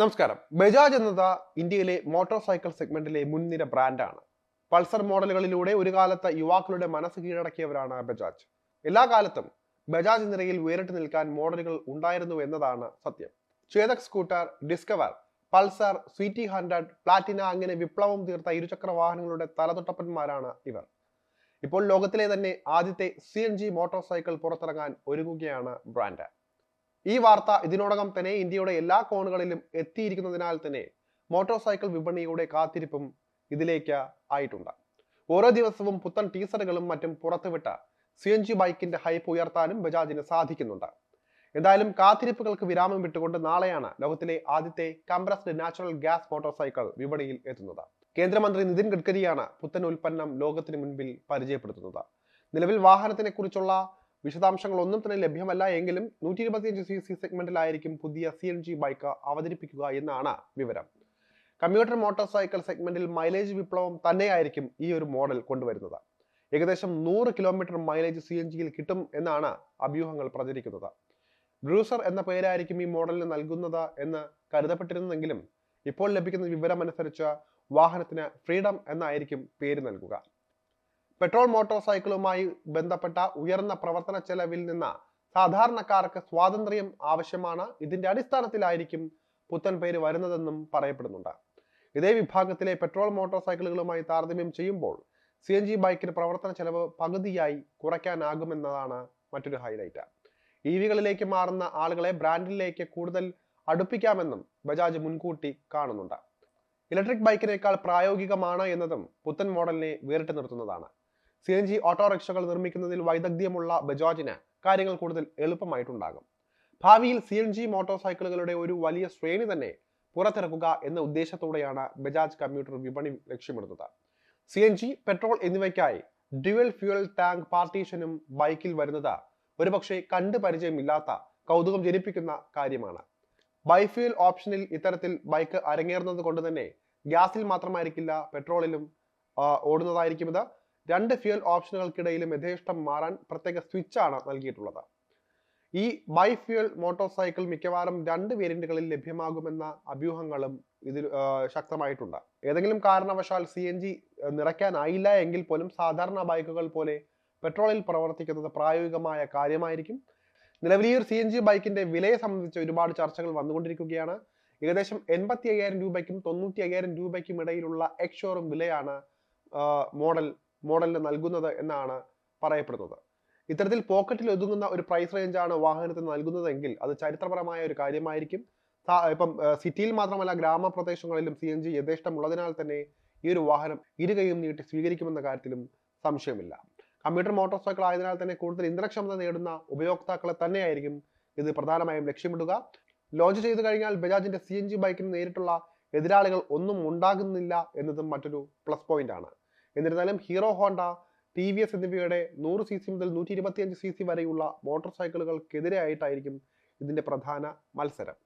നമസ്കാരം. ബജാജ് എന്നത് ഇന്ത്യയിലെ മോട്ടോർ സൈക്കിൾ സെഗ്മെന്റിലെ മുൻനിര ബ്രാൻഡാണ്. പൾസർ മോഡലുകളിലൂടെ ഒരു കാലത്ത് യുവാക്കളുടെ മനസ്സ് കീഴടക്കിയവരാണ് ബജാജ്. എല്ലാ കാലത്തും ബജാജ് നിരയിൽ വേറിട്ട് നിൽക്കാൻ മോഡലുകൾ ഉണ്ടായിരുന്നു എന്നതാണ് സത്യം. Chetak scooter Discover Pulsar CT hundred Platina അങ്ങനെ വിപ്ലവം തീർത്ത ഇരുചക്ര വാഹനങ്ങളുടെ തലതൊട്ടപ്പന്മാരാണ് ഇവർ. ഇപ്പോൾ ലോകത്തിലെ തന്നെ ആദ്യത്തെ C N G motorcycle പുറത്തിറങ്ങാൻ ഒരുങ്ങുകയാണ് ബ്രാൻഡ്. ഈ വാർത്ത ഇതിനോടകം തന്നെ ഇന്ത്യയുടെ എല്ലാ കോണുകളിലും എത്തിയിരിക്കുന്നതിനാൽ തന്നെ മോട്ടോർ സൈക്കിൾ വിപണിയുടെ കാത്തിരിപ്പും ഇതിലേക്ക് ആയിട്ടുണ്ട്. ഓരോ ദിവസവും പുത്തൻ ടീസറുകളും മറ്റും പുറത്തുവിട്ട സി എൻ ജി ബൈക്കിന്റെ ഹൈപ്പ് ഉയർത്താനും ബജാജിന് സാധിക്കുന്നുണ്ട്. എന്തായാലും കാത്തിരിപ്പുകൾക്ക് വിരാമം വിട്ടുകൊണ്ട് നാളെയാണ് ലോകത്തിലെ ആദ്യത്തെ compressed natural gas motorcycle വിപണിയിൽ എത്തുന്നത്. കേന്ദ്രമന്ത്രി നിതിൻ ഗഡ്കരിയാണ് പുത്തൻ ഉൽപ്പന്നം ലോകത്തിന് മുൻപിൽ പരിചയപ്പെടുത്തുന്നത്. നിലവിൽ വാഹനത്തിനെ കുറിച്ചുള്ള വിശദാംശങ്ങൾ ഒന്നും തന്നെ ലഭ്യമല്ല എങ്കിലും നൂറ്റി ഇരുപത്തിയഞ്ച് സി സി സെഗ്മെന്റിലായിരിക്കും പുതിയ സി എൻ ജി ബൈക്ക് അവതരിപ്പിക്കുക എന്നാണ് വിവരം. കമ്പ്യൂട്ടർ മോട്ടോർ സൈക്കിൾ സെഗ്മെന്റിൽ മൈലേജ് വിപ്ലവം തന്നെയായിരിക്കും ഈ ഒരു മോഡൽ കൊണ്ടുവരുന്നത്. ഏകദേശം നൂറ് കിലോമീറ്റർ മൈലേജ് സി എൻ ജിയിൽ കിട്ടും എന്നാണ് അഭ്യൂഹങ്ങൾ പ്രചരിക്കുന്നത്. ബ്രൂസർ എന്ന പേരായിരിക്കും ഈ മോഡലിന് നൽകുന്നത് എന്ന് കരുതപ്പെട്ടിരുന്നെങ്കിലും ഇപ്പോൾ ലഭിക്കുന്ന വിവരമനുസരിച്ച് വാഹനത്തിന് ഫ്രീഡം എന്നായിരിക്കും പേര് നൽകുക. പെട്രോൾ മോട്ടോർ സൈക്കിളുമായി ബന്ധപ്പെട്ട ഉയർന്ന പ്രവർത്തന ചെലവിൽ നിന്ന് സാധാരണക്കാർക്ക് സ്വാതന്ത്ര്യം ആവശ്യമാണ്. ഇതിന്റെ അടിസ്ഥാനത്തിലായിരിക്കും പുത്തൻ പേര് വരുന്നതെന്നും പറയപ്പെടുന്നുണ്ട്. ഇതേ വിഭാഗത്തിലെ പെട്രോൾ മോട്ടോർ സൈക്കിളുകളുമായി താരതമ്യം ചെയ്യുമ്പോൾ സി എൻ ജി ബൈക്കിന് പ്രവർത്തന ചെലവ് പകുതിയായി കുറയ്ക്കാനാകുമെന്നതാണ് മറ്റൊരു ഹൈലൈറ്റ്. ഇ വികളിലേക്ക് മാറുന്ന ആളുകളെ ബ്രാൻഡിലേക്ക് കൂടുതൽ അടുപ്പിക്കാമെന്നും ബജാജ് മുൻകൂട്ടി കാണുന്നുണ്ട്. ഇലക്ട്രിക് ബൈക്കിനേക്കാൾ പ്രായോഗികമാണ് എന്നതും പുത്തൻ മോഡലിനെ വേറിട്ട് നിർത്തുന്നതാണ്. സി എൻ ജി ഓട്ടോറിക്ഷകൾ നിർമ്മിക്കുന്നതിൽ വൈദഗ്ധ്യമുള്ള ബജാജിന് കാര്യങ്ങൾ കൂടുതൽ എളുപ്പമായിട്ടുണ്ടാകും. ഭാവിയിൽ സി എൻ ജി മോട്ടോർ സൈക്കിളുകളുടെ ഒരു വലിയ ശ്രേണി തന്നെ പുറത്തിറക്കുക എന്ന ഉദ്ദേശത്തോടെയാണ് ബജാജ് കമ്പ്യൂട്ടർ വിപണി ലക്ഷ്യമിടുന്നത്. സി എൻ ജി പെട്രോൾ എന്നിവയ്ക്കായി ഡ്യുവൽ ഫ്യൂവൽ ടാങ്ക് പാർട്ടീഷനും ബൈക്കിൽ വരുന്നത് ഒരുപക്ഷെ കണ്ടു പരിചയമില്ലാത്ത കൗതുകം ജനിപ്പിക്കുന്ന കാര്യമാണ്. ബൈഫ്യൂൽ ഓപ്ഷനിൽ ഇത്തരത്തിൽ ബൈക്ക് അരങ്ങേറുന്നത് കൊണ്ട് തന്നെ ഗ്യാസിൽ മാത്രമായിരിക്കില്ല പെട്രോളിലും ഓടുന്നതായിരിക്കും ഇത്. രണ്ട് ഫ്യൂൽ ഓപ്ഷനുകൾക്കിടയിലും യഥേഷ്ടം മാറാൻ പ്രത്യേക സ്വിച്ചാണ് നൽകിയിട്ടുള്ളത്. ഈ ബൈ ഫ്യൂൽ മോട്ടോർ സൈക്കിൾ മിക്കവാറും രണ്ട് വേരിയന്റുകളിൽ ലഭ്യമാകുമെന്ന അഭ്യൂഹങ്ങളും ഇതിൽ ശക്തമായിട്ടുണ്ട്. ഏതെങ്കിലും കാരണവശാൽ സി എൻ ജി നിറയ്ക്കാനായില്ല എങ്കിൽ പോലും സാധാരണ ബൈക്കുകൾ പോലെ പെട്രോളിൽ പ്രവർത്തിക്കുന്നത് പ്രായോഗികമായ കാര്യമായിരിക്കും. നിലവിൽ ഈ ഒരു സി എൻ ജി ബൈക്കിന്റെ വിലയെ സംബന്ധിച്ച് ഒരുപാട് ചർച്ചകൾ വന്നുകൊണ്ടിരിക്കുകയാണ്. ഏകദേശം എൺപത്തി അയ്യായിരം രൂപയ്ക്കും തൊണ്ണൂറ്റി അയ്യായിരം രൂപയ്ക്കും ഇടയിലുള്ള എക്സ് വിലയാണ് മോഡൽ മോഡലിന് നൽകുന്നത് എന്നാണ് പറയപ്പെടുന്നത്. ഇത്തരത്തിൽ പോക്കറ്റിൽ ഒതുങ്ങുന്ന ഒരു പ്രൈസ് റേഞ്ചാണ് വാഹനത്തിന് നൽകുന്നതെങ്കിൽ അത് ചരിത്രപരമായ ഒരു കാര്യമായിരിക്കും. ഇപ്പം സിറ്റിയിൽ മാത്രമല്ല ഗ്രാമപ്രദേശങ്ങളിലും സി എൻ ജി യഥേഷ്ടമുള്ളതിനാൽ തന്നെ ഈ ഒരു വാഹനം ഇരുകയും നീട്ടി സ്വീകരിക്കുമെന്ന കാര്യത്തിലും സംശയമില്ല. കമ്പ്യൂട്ടർ മോട്ടോർ സൈക്കിൾ ആയതിനാൽ തന്നെ കൂടുതൽ ഇന്ധനക്ഷമത നേടുന്ന ഉപയോക്താക്കളെ തന്നെയായിരിക്കും ഇത് പ്രധാനമായും ലക്ഷ്യമിടുക. ലോഞ്ച് ചെയ്തു കഴിഞ്ഞാൽ ബജാജിന്റെ സി എൻ ജി ബൈക്കിന് നേരിട്ടുള്ള എതിരാളികൾ ഒന്നും ഉണ്ടാകുന്നില്ല എന്നതും മറ്റൊരു പ്ലസ് പോയിന്റ് ആണ്. എന്നിരുന്നാലും Hero Honda T V S എന്നിവയുടെ നൂറ് സി സി മുതൽ നൂറ്റി ഇരുപത്തിയഞ്ച് സി സി വരെയുള്ള മോട്ടോർ സൈക്കിളുകൾക്കെതിരെ ആയിട്ടായിരിക്കും ഇതിന്റെ പ്രധാന മത്സരം.